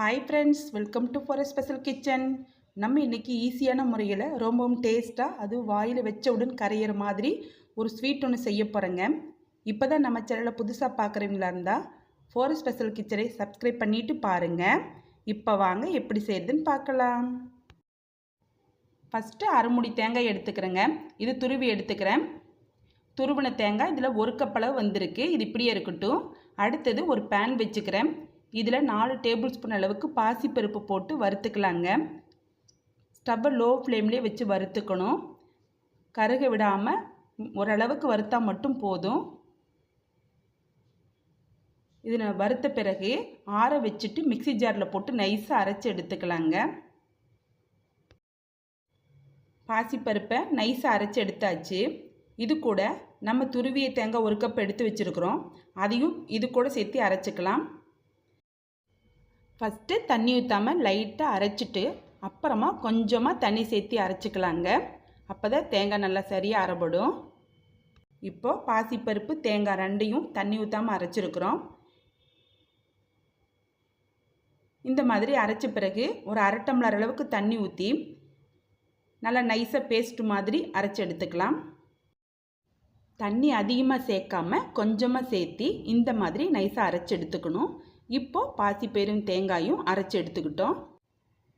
Hi friends welcome to for special kitchen நம்ம இன்றைக்கி ஈஸியான முறையில் ரொம்பவும் டேஸ்ட்டாக அது வாயில் வச்சவுடன் கரையிற மாதிரி ஒரு ஸ்வீட் ஒன்று செய்ய போகிறேங்க இப்போ தான் நம்ம சேனலை புதுசாக பார்க்குறீங்களா இருந்தால் ஃபோர் ஸ்பெஷல் கிச்சனை சப்ஸ்கிரைப் பண்ணிவிட்டு பாருங்கள் இப்போ வாங்க எப்படி செய்யுதுன்னு பார்க்கலாம் ஃபஸ்ட்டு அரைமுடி தேங்காய் எடுத்துக்கிறேங்க. இது துருவி எடுத்துக்கிறேன். துருவின தேங்காய் இதில் ஒரு கப்பளவு வந்திருக்கு. இது இப்படியே இருக்கட்டும். அடுத்தது ஒரு பேன் வச்சுக்கிறேன். இதில் நாலு டேபிள் ஸ்பூன் அளவுக்கு பாசிப்பருப்பு போட்டு வறுத்துக்கலாங்க. ஸ்டவ்வை லோ ஃப்ளேம்லேயே வச்சு வறுத்துக்கணும். கருக விடாமல் ஓரளவுக்கு வறுத்தா மட்டும் போதும். இது வறுத்த பிறகு ஆற வச்சுட்டு மிக்சி ஜாரில் போட்டு நைஸாக அரைச்சி எடுத்துக்கலாங்க. பாசிப்பருப்பை நைஸாக அரைச்சி எடுத்தாச்சு. இது கூட நம்ம துருவிய தேங்காய் ஒரு கப் எடுத்து வச்சுருக்குறோம். அதையும் இது கூட சேர்த்து அரைச்சிக்கலாம். ஃபஸ்ட்டு தண்ணி ஊற்றாமல் லைட்டாக அரைச்சிட்டு அப்புறமா கொஞ்சமாக தண்ணி சேர்த்து அரைச்சிக்கலாங்க. அப்போ தான் தேங்காய் நல்லா சரியாக அரைப்படும் இப்போது பாசிப்பருப்பு தேங்காய் ரெண்டையும் தண்ணி ஊற்றாமல் அரைச்சிருக்கிறோம். இந்த மாதிரி அரைச்ச பிறகு ஒரு அரை டம்ளர் அளவுக்கு தண்ணி ஊற்றி நல்லா நைஸாக பேஸ்ட் மாதிரி அரைச்சி எடுத்துக்கலாம். தண்ணி அதிகமாக சேர்க்காம கொஞ்சமாக சேர்த்தி இந்த மாதிரி நைஸாக அரைச்சி எடுத்துக்கணும். இப்போது பாசிப்பயிரும் தேங்காயும் அரைச்சி எடுத்துக்கிட்டோம்.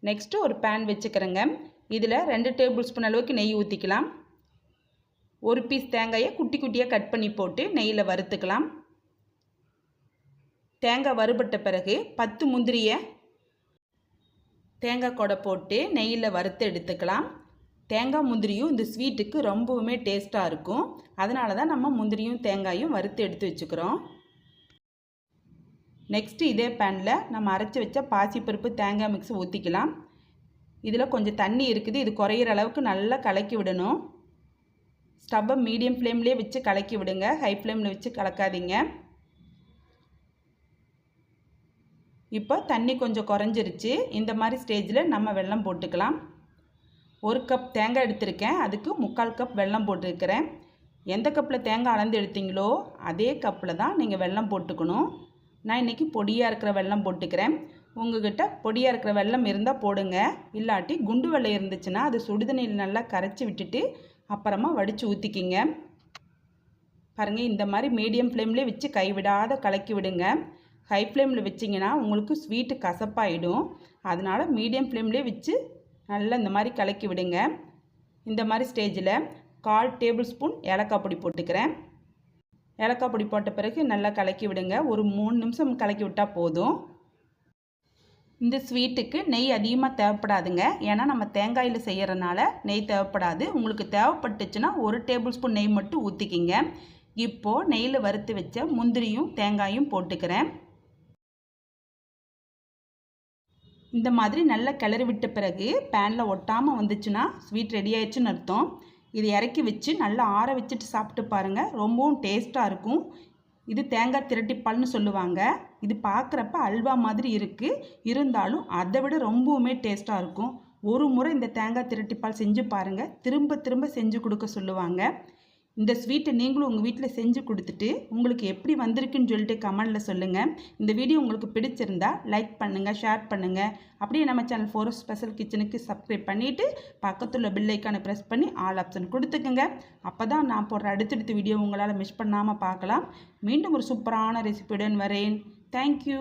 நெக்ஸ்ட்டு ஒரு பேன் வச்சுக்கிறேங்க. இதில் ரெண்டு டேபிள் ஸ்பூன் அளவுக்கு நெய் ஊற்றிக்கலாம் ஒரு பீஸ் தேங்காயை குட்டி குட்டியாக கட் பண்ணி போட்டு நெய்யில் வறுத்துக்கலாம். தேங்காய் வறுபட்ட பிறகு பத்து முந்திரியை தேங்காய் கொடை போட்டு நெய்யில் வறுத்து எடுத்துக்கலாம். தேங்காய் முந்திரியும் இந்த ஸ்வீட்டுக்கு ரொம்பவுமே டேஸ்ட்டாக இருக்கும். அதனால தான் நம்ம முந்திரியும் தேங்காயும் வறுத்து எடுத்து வச்சுக்கிறோம். நெக்ஸ்ட்டு இதே பேனில் நம்ம அரைச்சி வச்ச பாசிப்பருப்பு தேங்காய் மிக்ஸ் ஊற்றிக்கலாம் இதில் கொஞ்சம் தண்ணி இருக்குது. இது குறையிற அளவுக்கு நல்லா கலக்கி விடணும். ஸ்டவ்வை மீடியம் ஃப்ளேம்லேயே வச்சு கலக்கி விடுங்க. ஹை ஃப்ளேமில் வச்சு கலக்காதீங்க. இப்போ தண்ணி கொஞ்சம் குறைஞ்சிருச்சு. இந்த மாதிரி ஸ்டேஜில் நம்ம வெல்லம் போட்டுக்கலாம். ஒரு கப் தேங்காய் எடுத்திருக்கேன். அதுக்கு முக்கால் கப் வெல்லம் போட்டிருக்கிறேன். எந்த கப்பில் தேங்காய் அளந்து எடுத்தீங்களோ அதே கப்பில் தான் நீங்கள் வெல்லம் போட்டுக்கணும். நான் இன்றைக்கி பொடியாக இருக்கிற வெல்லம் போட்டுக்கிறேன். உங்ககிட்ட பொடியாக இருக்கிற வெல்லம் இருந்தால் போடுங்க. இல்லாட்டி குண்டு வெள்ளம் இருந்துச்சுன்னா அது சுடுதண்ணியில் நல்லா கரைச்சி விட்டுட்டு அப்புறமா வடித்து ஊற்றிக்கிங்க பாருங்கள் இந்த மாதிரி மீடியம் ஃப்ளேம்லேயே வச்சு கைவிடாத கலக்கி விடுங்க. ஹை ஃப்ளேமில் வச்சிங்கன்னா உங்களுக்கு ஸ்வீட்டு கசப்பாயிடும். அதனால் மீடியம் ஃப்ளேம்லேயே வச்சு நல்லா இந்த மாதிரி கலக்கி விடுங்க. இந்த மாதிரி ஸ்டேஜில் கால் டேபிள் ஸ்பூன் ஏலக்காய் பொடி போட்டுக்கிறேன். ஏலக்காய் பொடி போட்ட பிறகு நல்லா கலக்கி விடுங்க. ஒரு மூணு நிமிஷம் கலக்கி விட்டால் போதும். இந்த ஸ்வீட்டுக்கு நெய் அதிகமாக தேவைப்படாதுங்க. ஏன்னா நம்ம தேங்காயில் செய்கிறனால நெய் தேவைப்படாது. உங்களுக்கு தேவைப்பட்டுச்சுன்னா ஒரு டேபிள் ஸ்பூன் நெய் மட்டும் ஊற்றிக்கிங்க இப்போது நெய்யில் வறுத்து வச்ச முந்திரியும் தேங்காயும் போட்டுக்கிறேன். இந்த மாதிரி நல்லா கிளறி விட்ட பிறகு பேனில் ஒட்டாமல் வந்துச்சுன்னா ஸ்வீட் ரெடி ஆயிடுச்சுன்னு அர்த்தம். இது இறக்கி வச்சு நல்லா ஆற வச்சுட்டு சாப்பிட்டு பாருங்கள் ரொம்பவும் டேஸ்ட்டாக இருக்கும். இது தேங்காய் திரட்டிப்பால்னு சொல்லுவாங்க. இது பார்க்குறப்ப அல்வா மாதிரி இருக்குது இருந்தாலும் அதை விட ரொம்பவுமே டேஸ்ட்டாக இருக்கும். ஒரு முறை இந்த தேங்காய் திரட்டிப்பால் செஞ்சு பாருங்கள் திரும்ப திரும்ப செஞ்சு கொடுக்க சொல்லுவாங்க. இந்த ஸ்வீட்டை நீங்களும் உங்கள் வீட்டில் செஞ்சு கொடுத்துட்டு உங்களுக்கு எப்படி வந்திருக்குன்னு சொல்லிட்டு கமெண்டில் சொல்லுங்கள் இந்த வீடியோ உங்களுக்கு பிடிச்சிருந்தா லைக் பண்ணுங்கள் ஷேர் பண்ணுங்கள் அப்படியே நம்ம சேனல் ஃபோர் ஸ்பெஷல் கிச்சனுக்கு சப்ஸ்கிரைப் பண்ணிவிட்டு பக்கத்தில் உள்ள பில்லைக்கான ப்ரெஸ் பண்ணி ஆல் ஆப்ஷன் கொடுத்துக்குங்க. அப்போ தான் நான் போடுற அடுத்தடுத்த வீடியோ உங்களால் மிஸ் பண்ணாமல் பார்க்கலாம். மீண்டும் ஒரு சூப்பரான ரெசிபியுடன் வரேன். தேங்க்யூ